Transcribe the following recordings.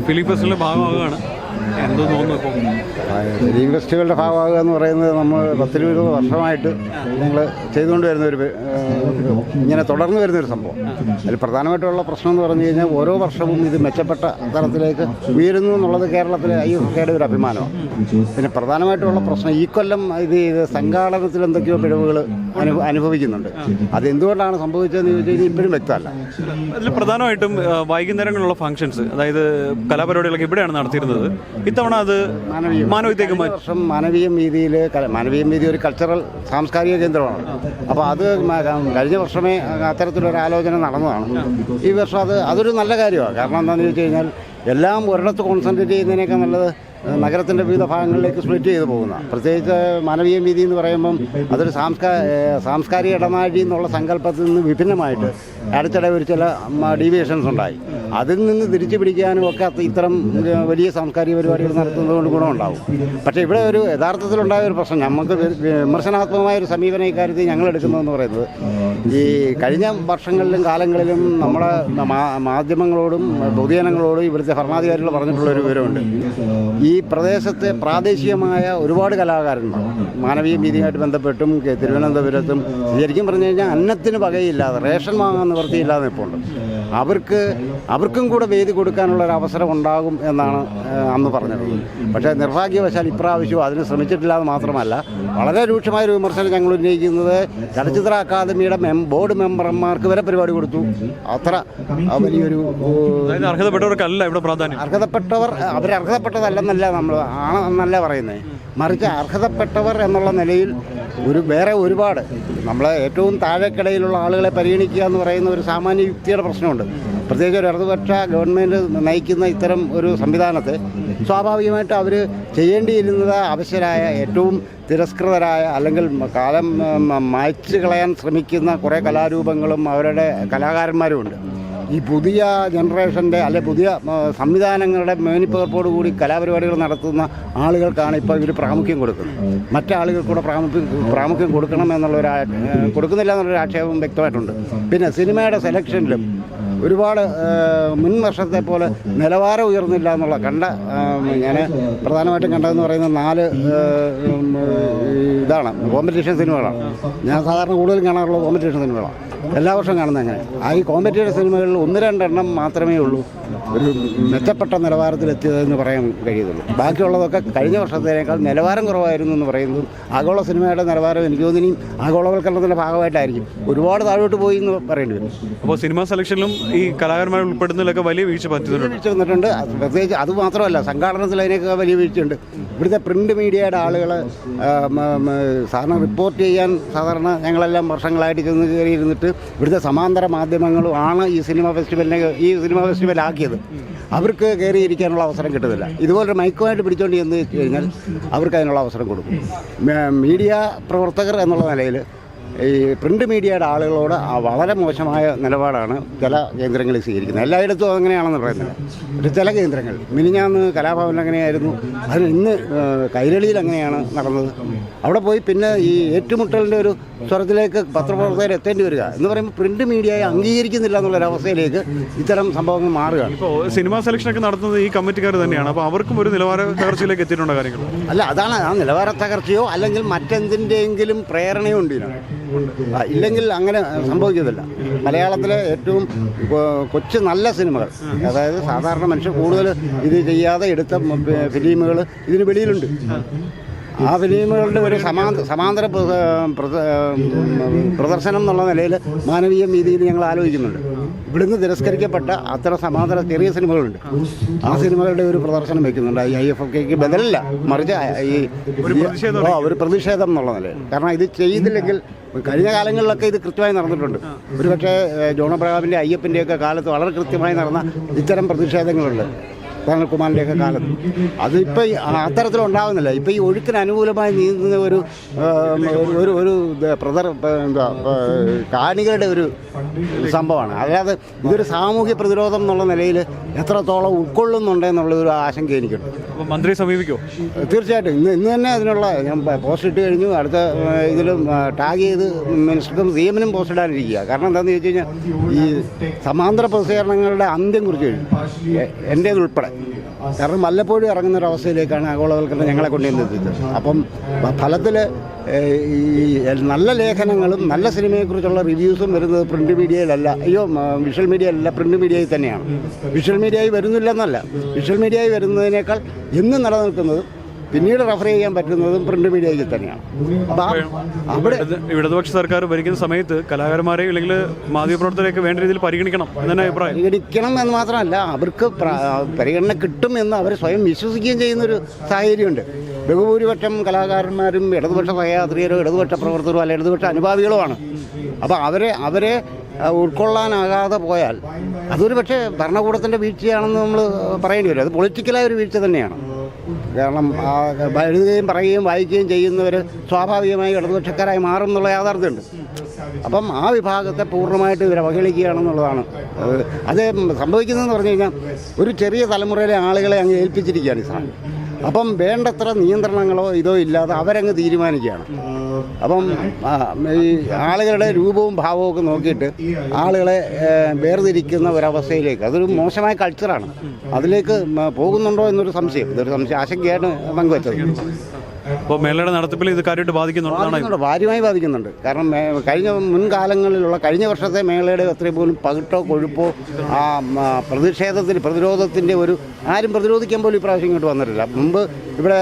Film ഫെസ്റ്റിവലിന്റെ ഭാഗമാകുകയാണ്. എന്തോ തോന്നുന്നു ഫെസ്റ്റിവലിന്റെ ഭാഗമാകുക എന്ന് പറയുന്നത് നമ്മൾ പത്തിരുപത് വർഷമായിട്ട് നിങ്ങൾ ചെയ്തുകൊണ്ട് വരുന്ന ഒരു ഇങ്ങനെ തുടർന്ന് വരുന്ന ഒരു സംഭവം. അതിൽ പ്രധാനമായിട്ടുള്ള പ്രശ്നം എന്ന് പറഞ്ഞു കഴിഞ്ഞാൽ ഓരോ വർഷവും ഇത് മെച്ചപ്പെട്ട തരത്തിലേക്ക് ഉയരുന്നു എന്നുള്ളത് കേരളത്തിലെ ഐ എഫ് കെയുടെ ഒരു അഭിമാനമാണ്. പിന്നെ പ്രധാനമായിട്ടുള്ള പ്രശ്നം ഈ കൊല്ലം ഇത് ഇത് സംഘാടനത്തിൽ എന്തൊക്കെയോ പിഴവുകൾ അനുഭവിക്കുന്നുണ്ട് അനുഭവിക്കുന്നുണ്ട്. അതെന്തുകൊണ്ടാണ് സംഭവിച്ചതെന്ന് ചോദിച്ചു കഴിഞ്ഞാൽ ഇപ്പോഴും വ്യക്തമല്ല. അതിൽ പ്രധാനമായിട്ടും വൈകുന്നേരങ്ങളിലുള്ള ഫംഗ്ഷൻസ് അതായത് കലാപരിപാടികളൊക്കെ ഇവിടെയാണ് നടത്തിയിരുന്നത്. ഇത്തവണ അത് മാനവീയത്തേക്ക് മാറ്റി. വർഷം മാനവീയം വീതിയിൽ മാനവീയം വീതി ഒരു കൾച്ചറൽ സാംസ്കാരിക കേന്ദ്രമാണ്. അപ്പോൾ അത് കഴിഞ്ഞ വർഷമേ അത്തരത്തിലൊരു ആലോചന നടന്നതാണ്. ഈ വർഷം അത് അതൊരു നല്ല കാര്യമാണ്. കാരണം എന്താണെന്ന് ചോദിച്ചു കഴിഞ്ഞാൽ എല്ലാം ഒരിടത്ത് കോൺസെൻട്രേറ്റ് ചെയ്യുന്നതിനേക്കാൾ നല്ലത് നഗരത്തിന്റെ വിവിധ ഭാഗങ്ങളിലേക്ക് സ്പ്ലിറ്റ് ചെയ്തു പോകുന്ന. പ്രത്യേകിച്ച് മാനവീയ വീതി എന്ന് പറയുമ്പം അതൊരു സാംസ്കാ സാംസ്കാരിക ഇടനാഴി എന്നുള്ള സങ്കല്പത്തിൽ നിന്ന് വിഭിന്നമായിട്ട് അടുത്തിടെ ഒരു ചില ഡീവിയേഷൻസ് ഉണ്ടായി. അതിൽ നിന്ന് തിരിച്ചു പിടിക്കാനും ഒക്കെ ഇത്തരം വലിയ സാംസ്കാരിക പരിപാടികൾ നടത്തുന്നതുകൊണ്ട് ഗുണമുണ്ടാവും പക്ഷേ ഇവിടെ ഒരു യഥാർത്ഥത്തിലുണ്ടായ ഒരു പ്രശ്നം. നമുക്ക് വിമർശനാത്മകമായ ഒരു സമീപനം ഇക്കാര്യത്തിൽ ഞങ്ങൾ എടുക്കുന്നതെന്ന് പറയുന്നത് ഈ കഴിഞ്ഞ വർഷങ്ങളിലും കാലങ്ങളിലും നമ്മുടെ മാധ്യമങ്ങളോടും പൊതുജനങ്ങളോടും ഇവിടുത്തെ ഭരണാധികാരികൾ പറഞ്ഞിട്ടുള്ള ഒരു വിവരമുണ്ട്. ഈ പ്രദേശത്തെ പ്രാദേശികമായ ഒരുപാട് കലാകാരന്മാർ മാനവീയ ഭീതിയുമായിട്ട് ബന്ധപ്പെട്ടും തിരുവനന്തപുരത്തും. ശരിക്കും പറഞ്ഞു കഴിഞ്ഞാൽ അന്നത്തിന് വകയില്ലാതെ റേഷൻ വാങ്ങാൻ നിവൃത്തിയില്ലാതെ നിൽപ്പുണ്ട്. അവർക്ക് അവർക്കും കൂടെ വേദി കൊടുക്കാനുള്ള ഒരു അവസരം ഉണ്ടാകും എന്നാണ് അന്ന് പറഞ്ഞിട്ടുള്ളത് പക്ഷേ നിർഭാഗ്യവശാൽ ഇപ്രാവശ്യം അതിന് ശ്രമിച്ചിട്ടില്ല എന്ന് മാത്രമല്ല വളരെ രൂക്ഷമായ ഒരു വിമർശനം ഞങ്ങൾ ഉന്നയിക്കുന്നത് ചലച്ചിത്ര അക്കാദമിയുടെ മെം ബോർഡ് മെമ്പർമാർക്ക് വരെ പരിപാടി കൊടുത്തു. അത്ര വലിയൊരു അർഹതപ്പെട്ടവർക്കല്ല ഇവിടെ പ്രാധാന്യം. അർഹതപ്പെട്ടവർ അവർ അർഹതപ്പെട്ടതല്ലെന്നല്ല നമ്മൾ ആണെന്നല്ല പറയുന്നത്. മറിച്ച് അർഹതപ്പെട്ടവർ എന്നുള്ള നിലയിൽ ഒരു വേറെ ഒരുപാട്. നമ്മളെ ഏറ്റവും താഴെക്കിടയിലുള്ള ആളുകളെ പരിഗണിക്കുക എന്ന് പറയുന്ന ഒരു സാമാന്യ യുക്തിയുടെ പ്രശ്നമുണ്ട്. പ്രത്യേകിച്ച് ഒരു ഇടതുപക്ഷ ഗവൺമെന്റ് നയിക്കുന്ന ഇത്തരം ഒരു സംവിധാനത്തെ സ്വാഭാവികമായിട്ട് അവർ ചെയ്യേണ്ടിയിരുന്നത് അവശരായ ഏറ്റവും തിരസ്കൃതരായ അല്ലെങ്കിൽ കാലം മായ്ച്ചു കളയാൻ ശ്രമിക്കുന്ന കുറേ കലാരൂപങ്ങളും അവരുടെ കലാകാരന്മാരുമുണ്ട് ഈ പുതിയ ജനറേഷന്റെ അല്ലെ പുതിയ സംവിധാനങ്ങളുടെ മേനിപ്പകർപ്പോട് കൂടി കലാപരിപാടികൾ നടത്തുന്ന ആളുകൾക്കാണ് ഇപ്പോൾ ഇവർ പ്രാമുഖ്യം കൊടുക്കുന്നത്. മറ്റാളുകൾക്ക് കൂടെ പ്രാമുഖ്യം പ്രാമുഖ്യം കൊടുക്കണം എന്നുള്ളൊരു കൊടുക്കുന്നില്ല എന്നുള്ളൊരു ആക്ഷേപം വ്യക്തമായിട്ടുണ്ട്. പിന്നെ സിനിമയുടെ സെലക്ഷനിലും ഒരുപാട് മുൻ വർഷത്തെ പോലെ നിലവാരം ഉയർന്നില്ല എന്നുള്ള കണ്ട ഞാൻ പ്രധാനമായിട്ടും കണ്ടതെന്ന് പറയുന്ന നാല് ഇതാണ് കോമ്പറ്റീഷൻ സിനിമകളാണ്. ഞാൻ സാധാരണ കൂടുതൽ കാണാറുള്ളത് കോമ്പറ്റീഷൻ സിനിമകളാണ്. എല്ലാ വർഷവും കാണുന്നത് അങ്ങനെ. ആ ഈ കോമ്പറ്റീഷൻ സിനിമകളിൽ ഒന്ന് രണ്ടെണ്ണം മാത്രമേ ഉള്ളൂ. ഒരു മെച്ചപ്പെട്ട നിലവാരത്തിലെത്തിയതെന്ന് പറയാൻ കഴിയത്തുള്ളൂ ബാക്കിയുള്ളതൊക്കെ കഴിഞ്ഞ വർഷത്തേക്കാൾ നിലവാരം കുറവായിരുന്നു എന്ന് പറയുന്നതും ആഗോള സിനിമയുടെ നിലവാരം എനിക്ക് തോന്നുന്നു ആഗോളവൽക്കരണത്തിന്റെ ഭാഗമായിട്ടായിരിക്കും. ഒരുപാട് താഴോട്ട് പോയി എന്ന് പറയേണ്ടി വരും. അപ്പോൾ സിനിമാ സെലക്ഷനിലും ഈ കലാകാരന്മാരെ ഉൾപ്പെടുന്നതിലൊക്കെ വലിയ വീഴ്ച പറ്റുന്നുണ്ട് വന്നിട്ടുണ്ട്. പ്രത്യേകിച്ച് അത് മാത്രമല്ല സംഘാടനത്തിൽ അതിനൊക്കെ വലിയ വീഴ്ചയുണ്ട്. ഇവിടുത്തെ പ്രിന്റ് മീഡിയയുടെ ആളുകൾ സാധാരണ റിപ്പോർട്ട് ചെയ്യാൻ സാധാരണ ഞങ്ങളെല്ലാം വർഷങ്ങളായിട്ട് ചെന്ന് കയറി ഇരുന്നിട്ട് ഇവിടുത്തെ സമാന്തര മാധ്യമങ്ങളും ആണ് ഈ സിനിമ ഫെസ്റ്റിവലിനെ ഈ സിനിമ ഫെസ്റ്റിവൽ ആക്കിയത് അവർക്ക് കയറിയിരിക്കാനുള്ള അവസരം കിട്ടുന്നില്ല. ഇതുപോലെ മൈക്കുമായിട്ട് പിടിച്ചോണ്ട് ചെന്ന് കഴിഞ്ഞാൽ അവർക്ക് അതിനുള്ള അവസരം കൊടുക്കും. മീഡിയ പ്രവർത്തകർ എന്നുള്ള നിലയിൽ ഈ പ്രിന്റ് മീഡിയയുടെ ആളുകളോട് ആ വളരെ മോശമായ നിലപാടാണ് ചില കേന്ദ്രങ്ങളിൽ സ്വീകരിക്കുന്നത്. എല്ലായിടത്തും അങ്ങനെയാണെന്ന് പറയുന്നത്. ചില കേന്ദ്രങ്ങൾ മിനിഞ്ഞാന്ന് കലാഭവൻ അങ്ങനെയായിരുന്നു അത് ഇന്ന് കൈരളിയിൽ അങ്ങനെയാണ് നടന്നത്. അവിടെ പോയി പിന്നെ ഈ ഏറ്റുമുട്ടലിന്റെ ഒരു സ്വരത്തിലേക്ക് പത്രപ്രവർത്തകർ എത്തേണ്ടി വരിക എന്ന് പറയുമ്പോൾ പ്രിന്റ് മീഡിയയെ അംഗീകരിക്കുന്നില്ല എന്നുള്ളൊരവസ്ഥയിലേക്ക് ഇത്തരം സംഭവങ്ങൾ മാറുകയാണ്. ഇപ്പോൾ സിനിമാ സെലക്ഷനൊക്കെ നടത്തുന്നത് ഈ കമ്മിറ്റിക്കാർ തന്നെയാണ്. അപ്പോൾ അവർക്കും ഒരു നിലവാര തകർച്ചയിലേക്ക് എത്തിയിട്ടുണ്ടോ കാര്യങ്ങൾ അല്ല അതാണ് ആ നിലവാര തകർച്ചയോ അല്ലെങ്കിൽ മറ്റെന്തിന്റെയെങ്കിലും പ്രേരണയോ ഉണ്ട്. ഇല്ലെങ്കിൽ അങ്ങനെ സംഭവിക്കത്തില്ല. മലയാളത്തിലെ ഏറ്റവും കൊച്ചു നല്ല സിനിമകൾ. അതായത് സാധാരണ മനുഷ്യർ കൂടുതൽ ഇത് ചെയ്യാതെ എടുത്ത ഫിലിമുകൾ ഇതിന് വെളിയിലുണ്ട്. ആ ഫിലിമുകളുടെ ഒരു സമാന്തര സമാന്തര പ്ര- പ്ര- പ്രദർശനം എന്നുള്ള നിലയിൽ മാനവീയ രീതിയിൽ ഞങ്ങൾ ആലോചിക്കുന്നുണ്ട്. ഇവിടുന്ന് തിരസ്കരിക്കപ്പെട്ട അത്ര സമാന്തര ചെറിയ സിനിമകളുണ്ട്. ആ സിനിമകളുടെ ഒരു പ്രദർശനം വെക്കുന്നുണ്ട്. ഈ ഐ എഫ് എഫ് കെക്ക് ബദലല്ല. മറിച്ച് ഈ ഒരു പ്രതിഷേധം എന്നുള്ള നിലയിൽ. കാരണം ഇത് ചെയ്തില്ലെങ്കിൽ കഴിഞ്ഞ കാലങ്ങളിലൊക്കെ ഇത് കൃത്യമായി നടന്നിട്ടുണ്ട്. ഒരുപക്ഷെ ജോണബ്രഹാമിന്റെ അയ്യപ്പന്റെയൊക്കെ കാലത്ത് വളരെ കൃത്യമായി നടന്ന ഇത്തരം പ്രതിഷേധങ്ങളുണ്ട്. കുമാറിന്റെയൊക്കെ കാലത്ത്. അതിപ്പോൾ അത്തരത്തിലുണ്ടാകുന്നില്ല ഇപ്പോൾ ഈ ഒഴുക്കിന് അനുകൂലമായി നീങ്ങുന്ന ഒരു ഒരു ഒരു പ്രദർ എന്താ കാണികളുടെ ഒരു സംഭവമാണ്. അല്ലാതെ ഇതൊരു സാമൂഹ്യ പ്രതിരോധം എന്നുള്ള നിലയിൽ എത്രത്തോളം ഉൾക്കൊള്ളുന്നുണ്ട് എന്നുള്ള ഒരു ആശങ്ക എനിക്കുണ്ട്. മന്ത്രി സമീപിക്കുമോ തീർച്ചയായിട്ടും. ഇന്ന് ഇന്ന് തന്നെ അതിനുള്ള ഞാൻ പോസ്റ്റ് ഇട്ട് കഴിഞ്ഞു. അടുത്ത ഇതിലും ടാഗ് ചെയ്ത് മിനിസ്റ്റർക്കും സി എമ്മിനും പോസ്റ്റ് ഇടാനിരിക്കുക. കാരണം എന്താണെന്ന് ചോദിച്ചു കഴിഞ്ഞാൽ ഈ സമാന്തര പ്രതികരണങ്ങളുടെ അന്ത്യം കുറിച്ച് കഴിഞ്ഞു. എന്റെ എന്റേതുൾപ്പെടെ. കാരണം വല്ലപ്പോഴും ഇറങ്ങുന്ന ഒരു അവസ്ഥയിലേക്കാണ് ആഗോളവൽക്കരണം ഞങ്ങളെ കൊണ്ടുവന്നെത്തിച്ചത് അപ്പം ഫലത്തിൽ ഈ നല്ല ലേഖനങ്ങളും നല്ല സിനിമയെക്കുറിച്ചുള്ള റിവ്യൂസും വരുന്നത് പ്രിന്റ് മീഡിയയിലല്ല. അയ്യോ വിഷ്വൽ മീഡിയയിലല്ല പ്രിന്റ് മീഡിയയിൽ തന്നെയാണ്. വിഷ്വൽ മീഡിയയിൽ വരുന്നില്ലെന്നല്ല. വിഷ്വൽ മീഡിയയിൽ വരുന്നതിനേക്കാൾ എന്നും നിലനിൽക്കുന്നതും പിന്നീട് റഫർ ചെയ്യാൻ പറ്റുന്നതും പ്രിന്റ് മീഡിയയിൽ തന്നെയാണ്. അവിടെ ഇടതുപക്ഷ സർക്കാർ ഭരിക്കുന്ന സമയത്ത് കലാകാരന്മാരെ അല്ലെങ്കിൽ മാധ്യമപ്രവർത്തകരെയൊക്കെ വേണ്ട രീതിയിൽ പരിഗണിക്കണം അഭിപ്രായം. പരിഗണിക്കണം എന്ന് മാത്രമല്ല അവർക്ക് പരിഗണന കിട്ടും എന്ന് അവർ സ്വയം വിശ്വസിക്കുകയും ചെയ്യുന്നൊരു സാഹചര്യമുണ്ട്. ബഹുഭൂരിപക്ഷം കലാകാരന്മാരും ഇടതുപക്ഷ സഹയാത്രികരോ ഇടതുപക്ഷ പ്രവർത്തകരോ അല്ല ഇടതുപക്ഷ അനുഭാവികളോ ആണ്. അപ്പോൾ അവരെ അവരെ ഉൾക്കൊള്ളാനാകാതെ പോയാൽ അതൊരു പക്ഷേ ഭരണകൂടത്തിന്റെ വീഴ്ചയാണെന്ന് നമ്മൾ പറയേണ്ടി വരും. അത് പൊളിറ്റിക്കലായ ഒരു വീഴ്ച തന്നെയാണ്. കാരണം എഴുതുകയും പറയുകയും വായിക്കുകയും ചെയ്യുന്നവർ സ്വാഭാവികമായി ഇടതുപക്ഷക്കാരായി മാറും എന്നുള്ള യാഥാർത്ഥ്യമുണ്ട്. അപ്പം ആ വിഭാഗത്തെ പൂർണമായിട്ട് ഇവർ അവഹേളിക്കുകയാണെന്നുള്ളതാണ് അത് സംഭവിക്കുന്നതെന്ന് പറഞ്ഞു കഴിഞ്ഞാൽ ഒരു ചെറിയ തലമുറയിലെ ആളുകളെ അങ്ങ് ഏൽപ്പിച്ചിരിക്കുകയാണ് ഈ സാധനം. അപ്പം വേണ്ടത്ര നിയന്ത്രണങ്ങളോ ഇതോ ഇല്ലാതെ അവരങ്ങ് തീരുമാനിക്കുകയാണ്. അപ്പം ഈ ആളുകളുടെ രൂപവും ഭാവവും ഒക്കെ നോക്കിയിട്ട് ആളുകളെ വേർതിരിക്കുന്ന ഒരവസ്ഥയിലേക്ക് അതൊരു മോശമായ കൾച്ചറാണ് അതിലേക്ക് പോകുന്നുണ്ടോ എന്നൊരു സംശയം. ഇതൊരു സംശയം ആശങ്കയാണ് പങ്കുവച്ചത്. അപ്പോൾ മേളയുടെ നടത്തിപ്പിൽ ഇത് കാര്യമായിട്ട് ബാധിക്കുന്നുണ്ട് ഭാര്യമായി ബാധിക്കുന്നുണ്ട് കാരണം കഴിഞ്ഞ മുൻകാലങ്ങളിലുള്ള കഴിഞ്ഞ വർഷത്തെ മേളയുടെ അത്രയും പോലും പകിട്ടോ കൊഴുപ്പോ ആ പ്രതിഷേധത്തിന് പ്രതിരോധത്തിന്റെ ഒരു ആരും പ്രതിരോധിക്കാൻ പോലും ഇപ്രാവശ്യം ഇങ്ങോട്ട് വന്നിട്ടില്ല. മുമ്പ് ഇവിടെ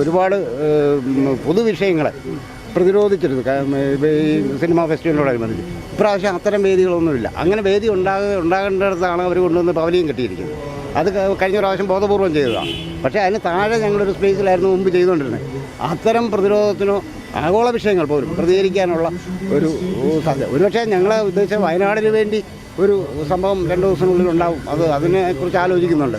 ഒരുപാട് പൊതുവിഷയങ്ങളെ പ്രതിരോധിച്ചിരുന്നു. ഈ സിനിമാ ഫെസ്റ്റിവലിനോടനുബന്ധിച്ച് ഇപ്രാവശ്യം അത്തരം വേദികളൊന്നുമില്ല. അങ്ങനെ വേദി ഉണ്ടാകുക ഉണ്ടാകേണ്ടിടത്താണ് അവർ കൊണ്ടുവന്ന് പവലിയും കെട്ടിയിരിക്കുന്നത്. അത് കഴിഞ്ഞ പ്രാവശ്യം ബോധപൂർവം ചെയ്തതാണ് പക്ഷേ അതിന് താഴെ ഞങ്ങളൊരു സ്പേസിലായിരുന്നു മുമ്പ് ചെയ്തുകൊണ്ടിരുന്നത്. അത്തരം പ്രതിരോധത്തിനോ ആഗോള വിഷയങ്ങൾ പോലും പ്രതികരിക്കാനുള്ള ഒരു സാധ്യത. ഒരുപക്ഷെ ഞങ്ങളെ ഉദ്ദേശിച്ച വയനാടിന് വേണ്ടി ഒരു സംഭവം രണ്ട് ദിവസത്തിനുള്ളിൽ ഉണ്ടാവും. അത് അതിനെക്കുറിച്ച് ആലോചിക്കുന്നുണ്ട്.